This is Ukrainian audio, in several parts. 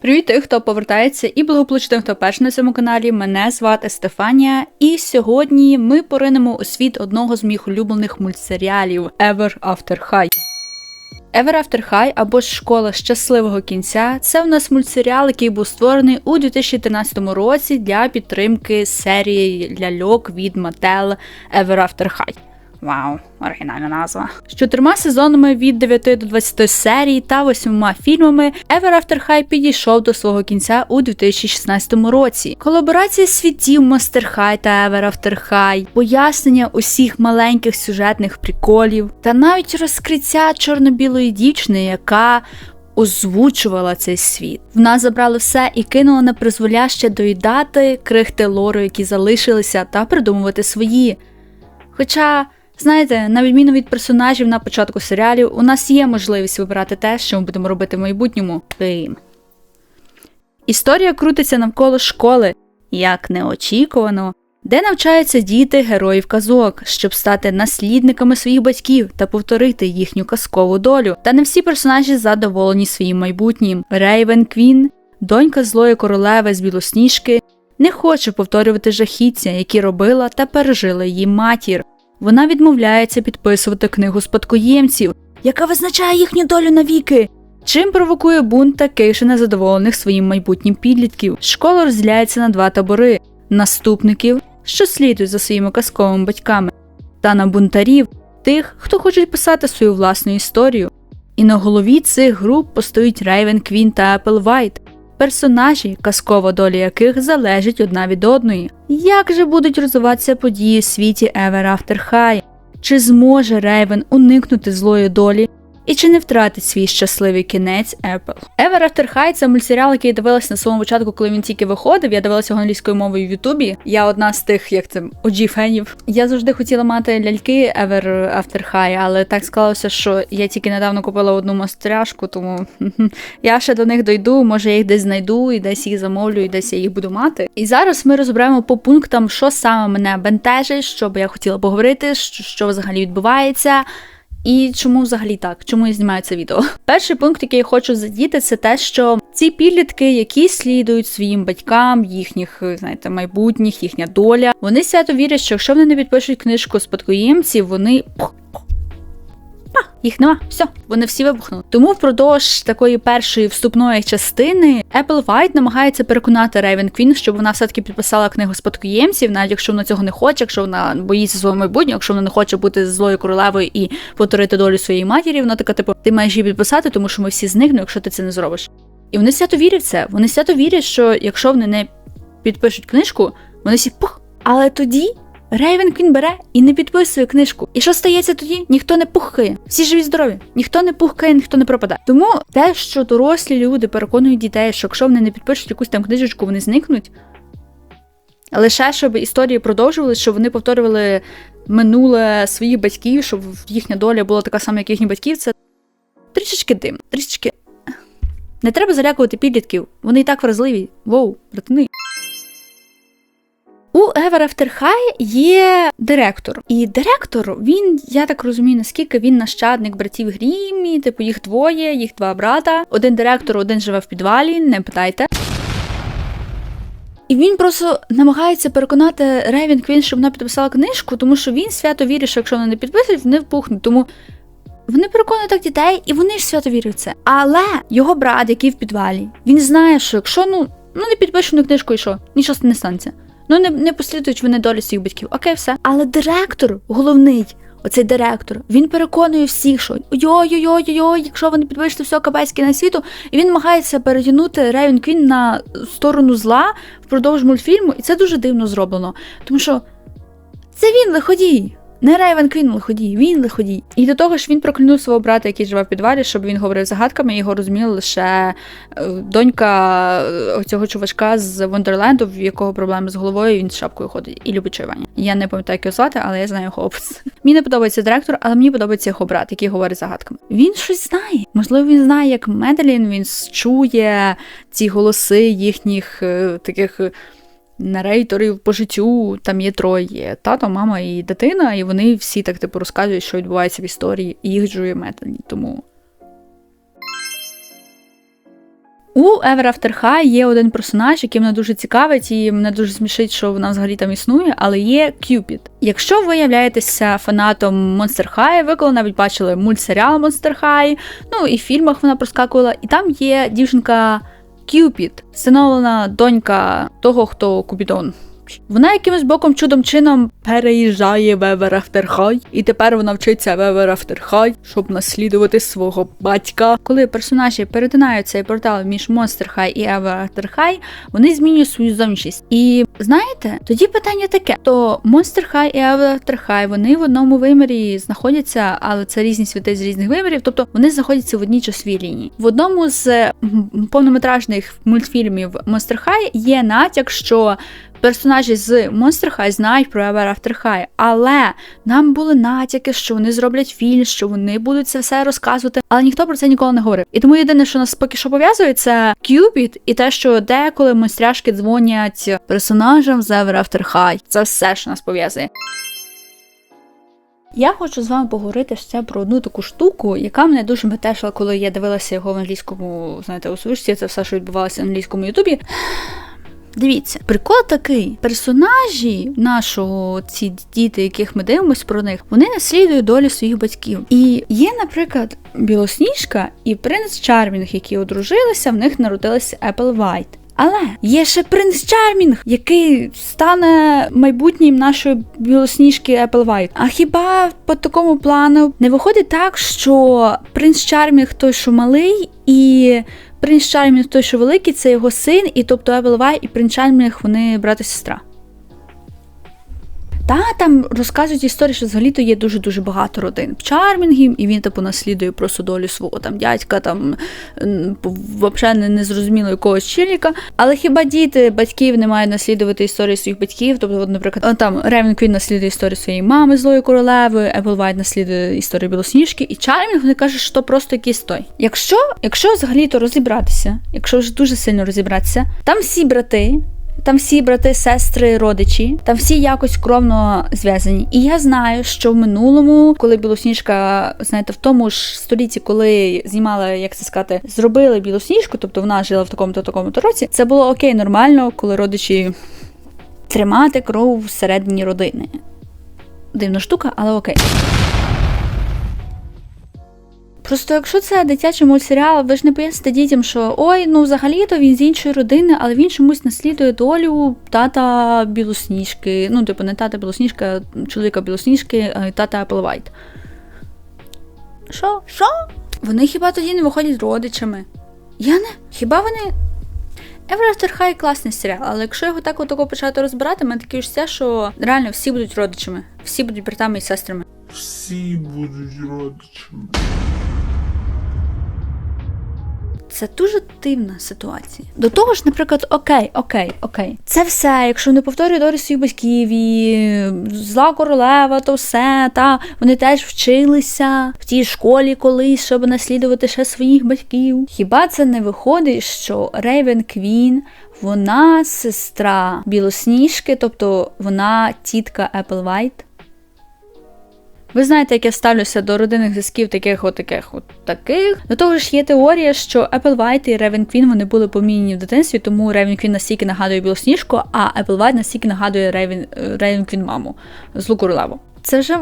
Привіт тих, хто повертається, і благополучно хто перший на цьому каналі. Мене звати Стефанія, і сьогодні ми поринемо у світ одного з моїх улюблених мультсеріалів Ever After High. Ever After High або Школа щасливого кінця це в нас мультсеріал, який був створений у 2013 році для підтримки серії ляльок від Mattel Ever After High. Вау, оригінальна назва. З чотирма сезонами від 9 до 20 серій та восьмома фільмами Ever After High підійшов до свого кінця у 2016 році. Колаборація світів Monster High та Ever After High, пояснення усіх маленьких сюжетних приколів, та навіть розкриття чорно-білої дівчини, яка озвучувала цей світ. В нас забрали все і кинули на призволяще доїдати крихти лору, які залишилися, та придумувати свої. Хоча. Знаєте, на відміну від персонажів на початку серіалів, у нас є можливість вибирати те, що ми будемо робити в майбутньому. Бим. Історія крутиться навколо школи, як неочікувано, де навчаються діти героїв казок, щоб стати наслідниками своїх батьків та повторити їхню казкову долю. Та не всі персонажі задоволені своїм майбутнім. Рейвен Квін, донька злої королеви з білосніжки, не хоче повторювати жахіття, які робила та пережила її матір. Вона відмовляється підписувати книгу спадкоємців, яка визначає їхню долю навіки. Чим провокує бунт таких же незадоволених своїм майбутнім підлітків. Школа розділяється на два табори: наступників, що слідують за своїми казковими батьками, та на бунтарів, тих, хто хоче писати свою власну історію. І на голові цих груп постоїть Рейвен Квін та Еплвайт, персонажі, казкова доля яких залежить одна від одної. Як же будуть розвиватися події в світі Ever After High? Чи зможе Рейвен уникнути злої долі? І чи не втратить свій щасливий кінець Apple? Ever After High – це мультсеріал, який я дивилася на своєму початку, коли він тільки виходив. Я дивилася його англійською мовою в Ютубі. Я одна з тих, як це OG фенів. Я завжди хотіла мати ляльки Ever After High, але так склалося, що я тільки недавно купила одну мастеряшку, тому я ще до них дойду. Може, я їх десь знайду і десь їх замовлю, і десь я їх буду мати. І зараз ми розберемо по пунктам, що саме мене бентежить, що би я хотіла поговорити, що, що взагалі відбувається. І чому взагалі так? Чому я знімаю це відео? Перший пункт, який я хочу задіти, це те, що ці підлітки, які слідують своїм батькам, їхніх, знаєте, майбутніх, їхня доля, вони свято вірять, що якщо вони не підпишуть книжку спадкоємців, вони їх нема, все, вони всі вибухнули. Тому впродовж такої першої вступної частини Apple White намагається переконати Рейвен Квін, щоб вона все-таки підписала книгу спадкоємців, навіть якщо вона цього не хоче, якщо вона боїться свого майбутнього, якщо вона не хоче бути злою королевою і повторити долю своєї матері, вона така, типу, ти маєш її підписати, тому що ми всі зникнемо, якщо ти це не зробиш. І вони свято вірять в це. Вони свято вірять, що якщо вони не підпишуть книжку, вони всі пух. Але тоді Рейвен Квін бере і не підписує книжку. І що стається тоді? Ніхто не пухкає. Всі живі здорові, ніхто не пухкає, ніхто не пропадає. Тому те, що дорослі люди переконують дітей, що якщо вони не підпишуть якусь там книжечку, вони зникнуть. Лише щоб історії продовжувалися, щоб вони повторювали минуле своїх батьків, щоб їхня доля була така сама, як їхні батьків, це трішечки дим, трішечки. Не треба залякувати підлітків. Вони і так вразливі. Воу, братани. Ever After High є директор. І директор, він, я так розумію, наскільки він нащадник братів Грімі, типу їх двоє, їх два брата. Один директор, один живе в підвалі, не питайте. І він просто намагається переконати Рейвен Квін, щоб вона підписала книжку, тому що він свято вірить, що якщо вона не підписують, вони впухнуть. Тому вони переконують так дітей, і вони ж свято вірять в це. Але його брат, який в підвалі, він знає, що якщо ну, ну не підпишу книжку і що, нічого не станеться. Ну, не не послідують вони долі своїх батьків. Окей, все. Але директор, головний, оцей директор, він переконує всіх, що йой-йой-йой-йой, якщо вони підпишете все кабацьке на світу, і він намагається перетягнути Ревін Квін на сторону зла впродовж мультфільму, і це дуже дивно зроблено. Тому що це він лиходій. Не Рейвен Квін лиходій, він лиходій. І до того ж він проклянув свого брата, який живе в підвалі, щоб він говорив загадками, і його розуміла лише е, донька е, цього чувачка з Вондерленду, в якого проблеми з головою, він з шапкою ходить і любить чаювання. Я не пам'ятаю, як його звати, але я знаю його опис. Мені не подобається директор, але мені подобається його брат, який говорить загадками. Він щось знає. Можливо, він знає, як Меделін, він чує ці голоси їхніх е, таких нарейторів по життю, там є троє: тато, мама і дитина, і вони всі так типу розказують, що відбувається в історії, і їх жує Метані. Тому. У Ever After High є один персонаж, який мене дуже цікавить, і мене дуже смішить, що вона взагалі там існує, але є Кюпід. Якщо ви являєтеся фанатом Monster High, ви коли навіть бачили мультсеріал Monster High, ну і в фільмах вона проскакувала, і там є дівчинка Кюпід, встановлена донька того, хто Купідон. Вона якимось боком чудом чином переїжджає в High, і тепер вона вчиться в Ever щоб наслідувати свого батька. Коли персонажі перетинають цей портал між High і Ever After вони змінюють свою зовнішність. І знаєте, тоді питання таке: то High і After вони в одному вимірі знаходяться, але це різні світи з різних вимірів, тобто вони знаходяться в одній часовій лінії. В одному з повнометражних мультфільмів High є натяк, що персонажі з Monster High знають про Ever After High, але нам були натяки, що вони зроблять фільм, що вони будуть це все розказувати, але ніхто про це ніколи не говорив. І тому єдине, що нас поки що пов'язує, це Кюпід і те, що деколи монстряшки дзвонять персонажам з Ever After High. Це все, що нас пов'язує. Я хочу з вами поговорити ще про одну таку штуку, яка мене дуже метешила, коли я дивилася його в англійському, знаєте, у свишці, це все, що відбувалося в англійському ютубі. Дивіться, прикол такий: персонажі нашого, ці діти, яких ми дивимося про них, вони наслідують долю своїх батьків. І є, наприклад, Білосніжка і принц Чармінг, які одружилися, в них народилася Apple White. Але є ще принц Чармінг, який стане майбутнім нашої білосніжки Apple White. А хіба по такому плану не виходить так, що принц Чармінг той, що малий, і принц Чармінг той, що великий, це його син, і тобто Apple White і принц Чармінг вони брат і сестра. Та там розказують історії, що взагалі-то є дуже-дуже багато родин Чармінгів, і він типу наслідує просто долю свого там дядька, там взагалі не, незрозуміло якогось чоловіка. Але хіба діти батьків не мають наслідувати історії своїх батьків? Тобто, от, наприклад, там Ревен Квін наслідує історію своєї мами злої королеви, Еплвайт наслідує історію білосніжки, і Чармінг вони кажуть, що просто якийсь той. Якщо, якщо взагалі-то розібратися, якщо вже дуже сильно розібратися, там всі брати. Там всі брати, сестри, родичі, там всі якось кровно зв'язані. І я знаю, що в минулому, коли білосніжка, знаєте, в тому ж столітті, коли знімала, як це сказати, зробили білосніжку, тобто вона жила в такому-то такому то році, це було окей, нормально, коли родичі тримати кров всередині родини. Дивна штука, але окей. Просто якщо це дитячий мультсеріал, ви ж не поясните дітям, що ой, ну взагалі-то він з іншої родини, але він чомусь наслідує долю тата білосніжки. Ну, типу, не тата білосніжка, а чоловіка білосніжки, а тата Applewhite. Що? Що? Вони хіба тоді не виходять родичами? Я не. Хіба вони. Ever After High класний серіал, але якщо його так отако почати розбирати, мене таке все, що реально всі будуть родичами, всі будуть братами і сестрами. Всі будуть родичами. Це дуже дивна ситуація. До того ж, наприклад, окей, окей, окей. Це все, якщо не повторює долю своїх батьків і зла королева, то все, та вони теж вчилися в тій школі колись, щоб наслідувати ще своїх батьків. Хіба це не виходить, що Рейвен Квін, вона сестра білосніжки, тобто вона тітка Apple White? Ви знаєте, як я ставлюся до родинних зв'язків таких от таких от таких. До того ж, є теорія, що Apple White і Raven Queen вони були помінені в дитинстві, тому Raven Queen настільки нагадує білосніжку, а Apple White настільки нагадує Raven, Raven Queen маму злу королеву. Це вже.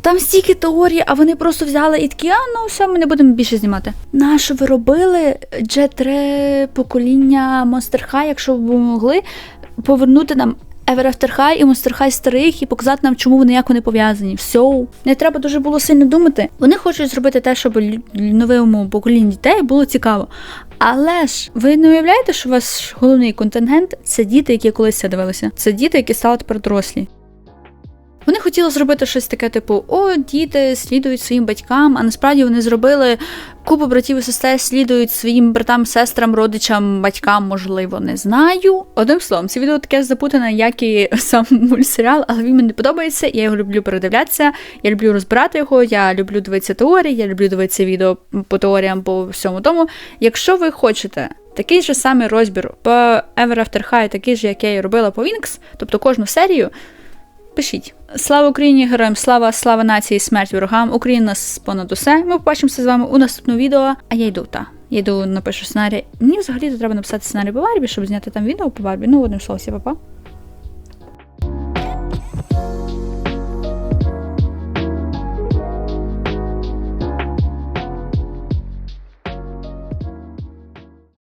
Там стільки теорій, а вони просто взяли і такі, а ну все, ми не будемо більше знімати. Нащо ви робили J3 покоління Monster High, якщо б ви могли повернути нам Ever After High і Monster High старих і показати нам, чому вони як вони пов'язані. Все. Не треба дуже було сильно думати. Вони хочуть зробити те, щоб новому поколінню дітей було цікаво. Але ж ви не уявляєте, що ваш головний контингент це діти, які колись це дивилися. Це діти, які стали тепер дорослі. Вони хотіли зробити щось таке, типу, о, діти слідують своїм батькам, а насправді вони зробили купу братів і сестер слідують своїм братам, сестрам, родичам, батькам, можливо, не знаю. Одним словом, це відео таке запутане, як і сам мультсеріал, але він мені подобається, я його люблю передивлятися, я люблю розбирати його, я люблю дивитися теорії, я люблю дивитися відео по теоріям, по всьому тому. Якщо ви хочете. Такий же самий розбір по Ever After High, такий же, як я і робила по Wings, тобто кожну серію, пишіть. Слава Україні, героям слава, слава нації, смерть ворогам. Україна понад усе. Ми побачимося з вами у наступному відео, а я йду та. Я йду напишу сценарій. Мені взагалі треба написати сценарій по Барбі, щоб зняти там відео по Барбі. Ну, одним словом, всі, па-па.